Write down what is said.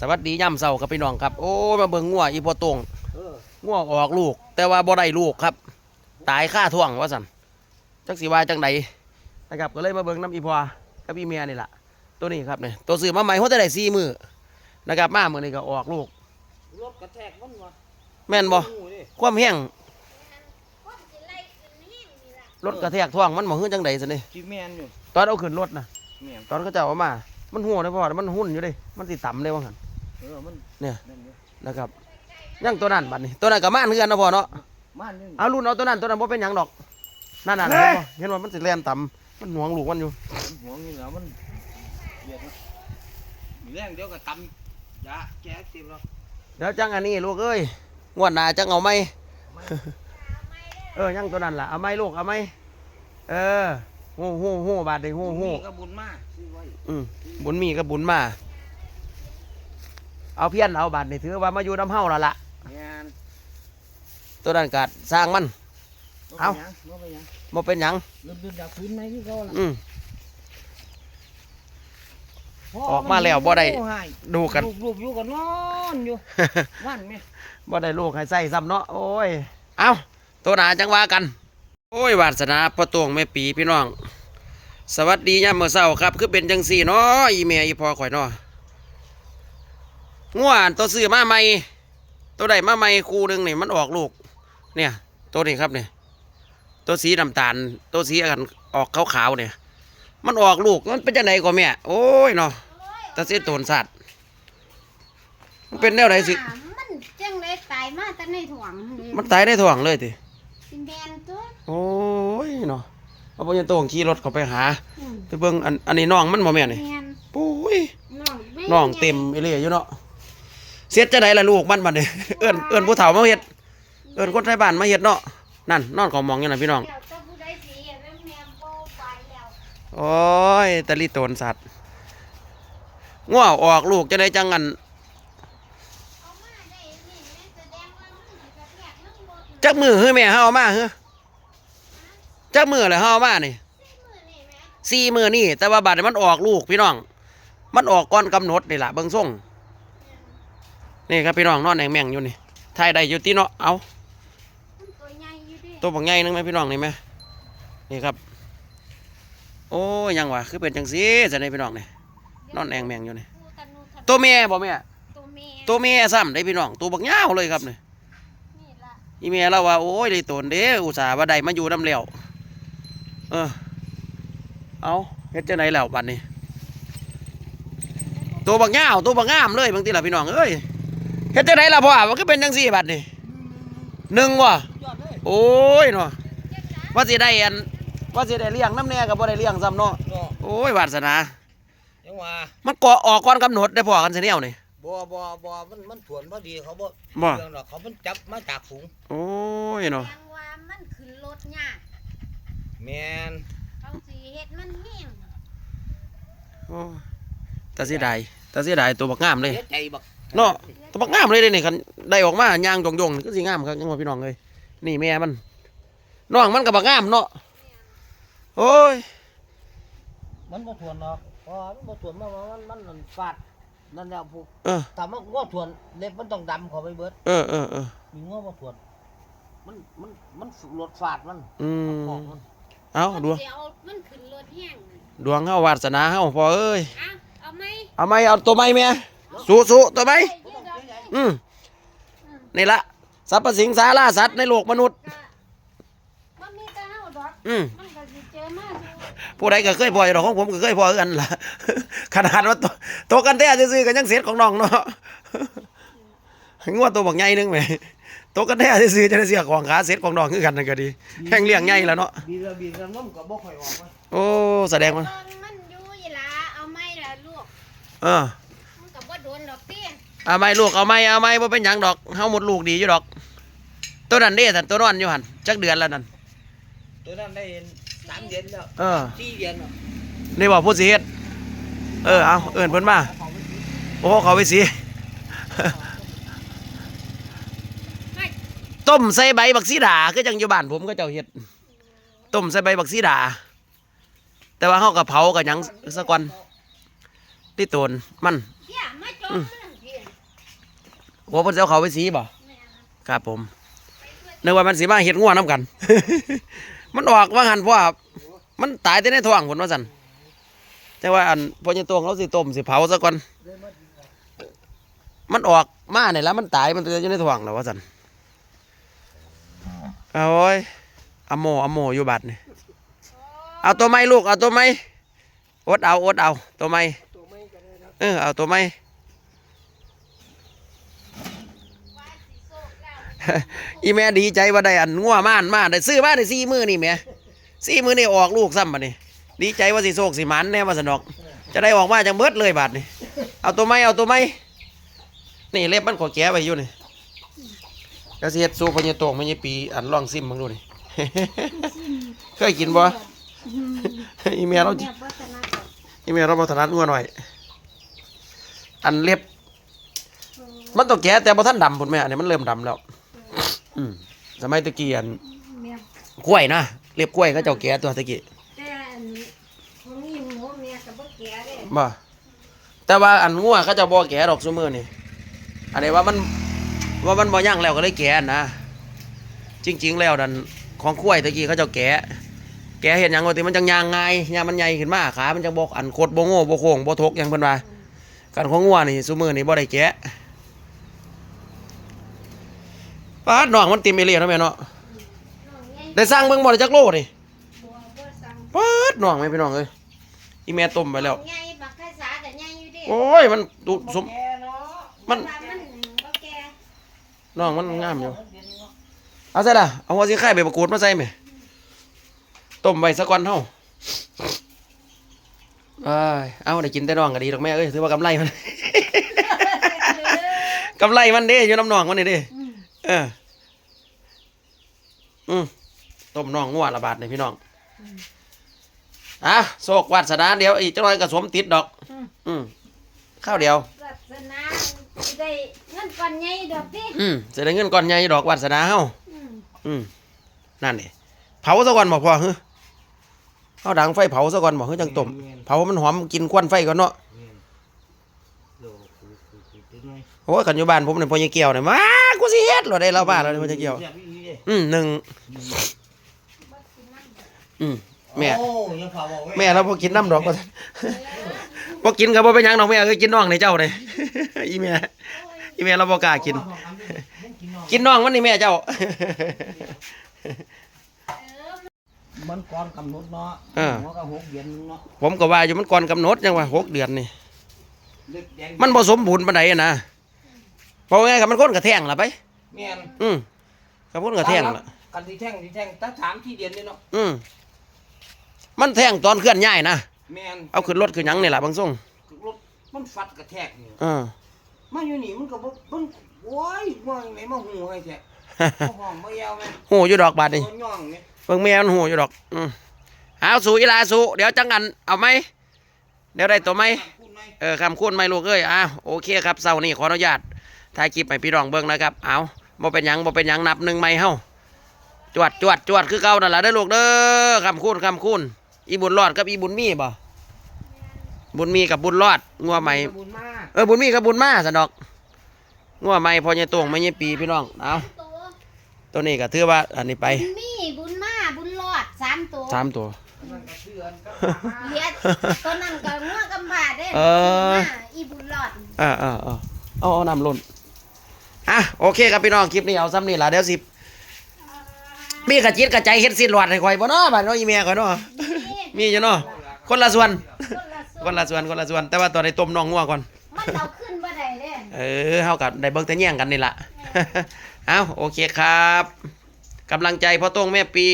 สวัสดีย่ำเสาครับพี่น้องครับ โอ้ยมาเบิ่งงัวอีพอตรงเอองัวออกลูก แต่ว่าบ่ได้ลูกครับ ตายค่าท่วงว่าสันจักสีว่าจังใดนะครับก็เลยมาเบิ่งน้ำอีพอกับอีเมียนี่แหละตัวนี้ครับเนี่ยตัวซื้อมาใหม่เขาจะได้สี่มือนะครับมาเมื่อนี้ก็ออกลูกรถกระแทกมันวะแม่นบ่งูนี่ความแห้งคนสิไล่ขึ้นแห้งนี่ล่ะรถกระแทกท่วงมันบ่ฮื้อจังใดสินี่จีแมนอยู่ตอนเอาขึ้นรถนะแมนตอนเขาจะเอามา มันหัวได้พอมันหุ่นอยู่เดิมันสิต่ำเลยว่าหัน เออมันเนี่ยนั่นอยู่นะครับยังตัวนั้นบัดนี้ตัวนั้นก็ม่านเฮือนเนาะพ่อเนาะม่านนี่เอารุ่นเอาตัวนั้นตัวนั้นบ่เป็นหยังดอกนั่นน่ะเห็นบ่เห็นว่ามันสิแล่นต่ำมันหวงลูกมันอยู่มันหัวนี่แล้วมันเบียดนะมีแรงเดียวก็ตำยาแจ๊กติมแล้วเดี๋ยวจังอันนี้ลูกเอ้ยงวดหน้าจังเอาไหมเออยังตัวนั้นล่ะเอาไหมลูกเอาไหมเออฮู้ฮู้ฮู้บาดนี้ฮู้ฮู้มีกระบุญมากซื้อไว้อืมบุญมีกับบุญมา เอาเพี้ยนเอาบาดนี่ถือว่ามาอยู่น้ำเฮาแล้วล่ะแมนตัวนั้นก็สร้างมัน เอ้าน้องไปยังบ่เป็นหยังลืมลืมจากพื้นไหมที่เขาล่ะอืมออกมาแล้วบ่ได้ โอ้ยดูกัน ลูกๆอยู่กันนอนอยู่วันไหมบ่ได้ลูกให้ใส่ซ้ำเนาะโอ้ย เอาตัวหนาจังว่ากัน โอ้ยวาสนาพ่อตวงแม่ปีพี่น้อง สวัสดียามมื้อเช้าครับ คือเป็นจังสี่เนาะอีเมียอีพอข่อยเนาะ ง่วนตัวซื้อมาใหม่ตัวใดมาใหม่คู่หนึงนี่มันออกลูก เนี่ย ตัวนี้ครับเนี่ยตัวสีน้ำตาล ตัวสีอันออกขาวๆเนี่ย มันออกลูกมันเป็นจังไดก็แม่โอ้ยเนาะตาเสียโตนสัตว์มันเป็นแนวไหนสิมันจังเลยตายมาแต่ในถ่วงนี่มันตายได้ถ่วงเลยติเป็นแบนตัวโอ้ยเนาะเอาไปยันตัวขี่รถเขาไปหาอืมไปเบิ่งอันอันนี้น้องมันบ่แม่นนี่แม่นปุ้ยน้องไม่น้องเต็มเอเลี่ยอยู่เนาะ เสียจะไดล่ะลูกมันบัดนี้เอิ้นเอิ้นผู้เฒ่ามาเฮ็ดเอิ้นคนไทยบ้านมาเฮ็ดเนาะนั่นนอนของมองอยู่น่ะพี่น้องโอ้ยตะลิโตนสัตว์ง้อออกลูกจะได้จังงันเอามาได้นี่แม่แสดงว่ามันจักมือเฮ้ยแม่เฮาเอามาเฮ้อจักมือเลยเฮาเอามานี่มือนี่แม่สี่มือนี่แต่ว่าบัดนี้มันออกลูกพี่น้อง มันออกก่อนกำหนดนี่ล่ะเบิ่งส่ง นี่ครับพี่น้องนอนแองแมงอยู่นี่ถ่ายได้อยู่ที่เนาะเอามันตัวใหญ่อยู่ดิตัวบักใหญ่นึงไหมพี่น้องนี่ไหมนี่ครับ โอ้ยยังวะคือเป็นจังสีจะในพี่น้องนี่นอนแองแมงอยู่นี่กูตะนูทะตัวแม่บ่แม่ตัวแม่ตัวแม่ซ้ำได้พี่น้องตัวบักยาวเลยครับนี่นี่ล่ะอีแม่เราว่าโอ้ยได้ตนเด้อุตส่าห์ว่าได้มาอยู่น้ำแล้วเออเอาเฮ็ดจังไหนแล้วบัดนี้ตัวบักยาวตัวบักงามเลยบางทีล่ะพี่น้องเอ้ย เฮ็ดจังไหนล่ะพ่อว่าคือเป็นจังซี่บัดนี้หนึ่งว่ะยอดเลยโอ้ยเนาะว่าสิได้อันว่าสิได้เลี้ยงน้ำแน่ก็บ่ได้เลี้ยงซ้ำเนาะเนาะโอ้ยวาสนายังว่ามันก่อออกก่อนกำหนดได้พอกันสิแนวนี่บ่บ่บ่มันมันสวนพอดีเขาบ่บ่เรื่องหรอกเขามันจับมาจากฝูงโอ้ยเนาะแสดงว่ามันขึ้นรถยากแมนเขาสิเฮ็ดมันแห้งโอ้ยแต่เสียดายแต่เสียดายตัวบักงามเลยเสียใจบัก เนาะตัวบักงามเลยเด้นี่คันได้ออกมาย่างยงๆนี่ก็สิงามครับยังว่าพี่น้องเลยนี่แม่มันน้องมันก็บักงามเนาะโอ้ยมันบ่สวนหรอกเพราะว่ามันบ่สวนมาว่ามันมันมันฟาดนั่นแหละพวกเออแต่มันง้อสวนเล็บมันต้องดำเข้าไปเบิดเออเออเออมีง้อบ่สวนมันมันมันรถฟาดมันอืขอมงมันเอาดวงเดี๋ยวมันขึ้นรถแห้งน่ะดวงเฮาวาสนาเฮาพอเอ้ยอะเอาไหมเอาไหมเอาตัวไหมแม่ สู้สู้ตัวไหมเดี๋ยวเดี๋ยวอืมนี่ละสรรพสิ่งสาราสัตว์ในโลกมนุษย์บ่มีแต่เฮาดอกอืม มันก็สิเจอมาอยู่ผู้ใดก็เคยพออยู่ดอกของผมก็เคยพอคือกันล่ะ ขนาดว่าตัวตัวกันแท้ซื่อๆกันยังเสียของน้องเนาะงวดตัวบักใหญ่นึงแหมตัวกันแท้ซื่อๆจะได้เสียของขาเสียของน้องคือกันนั่นก็ดีแห่งเลี้ยงใหญ่แล้วเนาะบีระบีระน้ำก็บ่ค่อยออกมาโอ้แสดงว่าเบิ่งมันอยู่อีหลาเอาไหมล่ะลูก เออ มันก็บ่โดนดอกติ เอาไหมลูกเอาไหมเอาไหมบ่เป็นหยังดอกเฮาหมดลูกดีอยู่ดอก ตัวนั้นเด้ท่านตัวนอนอยู่หั่นจักเดือนแล้วนั่นตัวนั้นได้สามเดือนแล้วเออสี่เดือนแล้วนี่บอกผู้สิเฮ็ดเออเอาเอิ้นเพิ่นมาเอาไปสิโอ้เขาไปสิให้ต้มใส่ใบบักซีดาคือจังอยู่บ้านผมก็เจ้าเฮ็ดต้มใส่ใบบักซีดา แต่ว่าเฮากับเผากับหยังซะก่อนที่โตนมันเหี้ยมาจมมันเหี้ย โอ้เพิ่นสิเอาเขาไปสีบ่แม่ครับครับผมนึกว่ามันสิมาเฮ็ดงัวน้ำกัน มันออกว่าหันเพราะว่ามันตายแต่ในท้องพุ่นว่าซั่นแต่ว่าอันพ่อใหญ่ตวงเขาสิต้มสิเผาซะก่อน มันออกมาเนี่ยแล้วมันตายมันอยู่ในท้องแล้วว่าซั่นเอาโอ้ยอะโมอะโมอยู่บัดนี่เอาตัวไม้ลูกเอาตัวไม้อดเอาอดเอาตัวไม้เออเอาตัวไม้ ว่าสิโซกแล้ว อีแม่ดีใจว่าได้อันงัวม่านมาได้ซื้อมาได้สี่มือนี่แม่สี่มือนี่ออกลูกซ้ำบัดนี้ ดีใจว่าสิโศกสิมันแน่มาสนอก จะได้ออกมาจังเบิดเลยบาดนี่เอาตัวไม้เอาตัวไม้นี่เล็บมันขอแก้ไปอยู่นี่กระเสียดสูบพญโตงพญปีอันลองซิมมึงดูนี่เคยกินบ่อีเมียเราอีเมียเราบ่ถนัดงัวหน่อย อันเล็บ มันต้องแก้แต่บ่ทันดำพุ่นแม่อันนี้มันเริ่มดำแล้ว อืมสมัยตะกี้อันแม่กล้วยนะเรียบกล้วยเขาเจ้าแก่ตัวตะกี้แต่อันของนี่หมูแม่ก็บ่แก่เด้บ่แต่ว่าอันงัวเขาเจะบ่แก่ดอกซุมื้อนี่อันนี้ว่ามันว่ามันบ่ย่างแล้วก็เลยแก่นะจริง ๆ แล้วดันของกล้วยตะกี้เขาเจ้าแก่แก่เห็นหยังว่าติมันจังยางง่ายยางมันใหญ่ขึ้นมาขา มันจังบ่อันโคตรบ่โง่บ่โค้งบ่ทกหยังเพิ่นว่ากันของงัวนี่ซุมื้อนี่บ่ได้แก่ ปาดน้องมันติมเอเลียเนาะแม่เนาะน้องใหญ่ได้สร้างเบิ่งบ่ได้จักโลนี่บ่บ่สั่งปาดน้องแม่พี่น้องเอ้ยอีแม่ต้มไปแล้ว ใหญ่บักไข่สาก็ใหญ่อยู่เด้โอ้ยมันดุสม มัน ว่ามันบ่แก่น้องมันงามอยู่ เอาใส่ละเอาหัวสีไข่ใบมะกรูดมาใส่ไหมต้มไว้สักวันเท่าเอ้ยเอาได้กินแต่น้องก็ดีดอกแม่เอ้ยถือว่ากำไรมัน กำไรมันเด้อยู่น้ำน้องมันนี่เด้ อืม เออ อืมต้มน้องงัวละบาทนี่พี่น้องอะโศกวาสนาเดียว อีกจังน้อยก็สวมติดดอก อืม อืมข้าวเดียววาสนาสิได้เงินก้อนใหญ่ดอกติอืมเสียเงินก่อนใหญ่ดอกวาสนาเฮาอืมอืมนั่นนี่เผาซะก่อนบ่พอฮึเอาดังไฟเผาซะก่อนบ่ฮึจังต้มเผามันหอมกินควันไฟก่อนเนาะเดี๋ยวกูกูกูตึ้งไว้ โอ้ยกันอยู่บ้านผมเนี่ยพ่อใหญ่เกี่ยวเนี่ยมากูสิเฮ็ดหรอได้เล่าบ้านแล้วเนี่ยพ่อใหญ่เกี่ยวรีกอีกดิอืมหนึ่งบ่สินั่งดอกอืมแม่โอ้ยังพาบอกแม่เราบ่กินน้ำดอกก็บ่กินก็บ่เป็นหยังดอกแม่เอ้ยกินน้องในเจ้าเลยอีแม่อีแม่เราบ่กล้ากิน กินน้องมันนี่แม่เจ้า มันก่อนกำหนดเนาะเออหัวก็หกเดือนนึงเนาะผมก็ว่าอยู่มันก่อนกำหนดยังว่าหกเดือนนี่ เล็กแดงมันบ่สมบูรณ์ปานใดอะนะ เพราะไงกับมันคนกระแทงล่ะไป แม่นอืมกับคนกระแทงล่ะกันที่แท่งที่แท่งถ้าถามที่เดียนนี่เนาะอืมมันแทงตอนเคลื่อนย้ายนะแม่นเอาขึ้นรถขึ้นหยังนี่แหละบางส่งรถมันฟัดกระแทกนี่อ่ามาอยู่นี่มันก็บ่มันโอ้ยว่าไงมาหูให้แท้บ่ห้องบ่ยาวแม่หูอยู่ดอกบาดนี่บ่ย่องนี่เบิ่งแม่มันหูอยู่ดอก อืมเอาสู่อีลาสู่เดี๋ยวจังกันเอาไหมเดี๋ยวได้ตัวไหม พูดไหม เออคำคูณไหมลูกเอ้ยอ้าวโอเคครับเสาร์นี้ขออนุญาต ถ่ายคลิปให้พี่น้องเบิ่งนะครับ เอาบ่เป็นหยังบ่เป็นหยังนับหนึ่งไม่เฮาจวดจวดจวดคือเก่านั่นแหละเด้อลูกเด้อคำคูณคำคูณอีบุญรอดกับอีบุญมีบ่บุญมีกับบุญรอดงัวใหม่บุญมากเออบุญมีกับบุญมาสนดอกงัวใหม่พอใหญ่ตวงไม่ใหญ่ปีพี่น้องเอาตัวตัวนี้ก็ถือว่าอันนี้ไปบุญมีบุญมาบุญรอดสามตัวสามตัวมันก็เชื่อนก็เหลียดตัวนั้นก็งัวกำบาดเด้เออบุญมาอีบุญรอดอ่าอ่าอ่าเอาเอาน้ำล้น อะโอเคครับพี่น้องคลิปนี้เอาซ้ำนี่ละเดี๋ยวสิมีกระจิตกระใจเฮ็ดสิหลอดให้ข่อยบ่เนาะบัดเนาะอีเมียข่อยเนาะมีอยู่เนาะคนละส่วน คนละส่คนละส่วนคนละส่วน แต่ว่าตอนนี้ต้มน้องงัวก่อนมันเอาขึ้นบ่ได้เด้เออเฮากับได้เบิ่งแต่แย่งกันนี่ล่ะเอาโอเคครับกำลังใจพ่อโต้งแม่ปี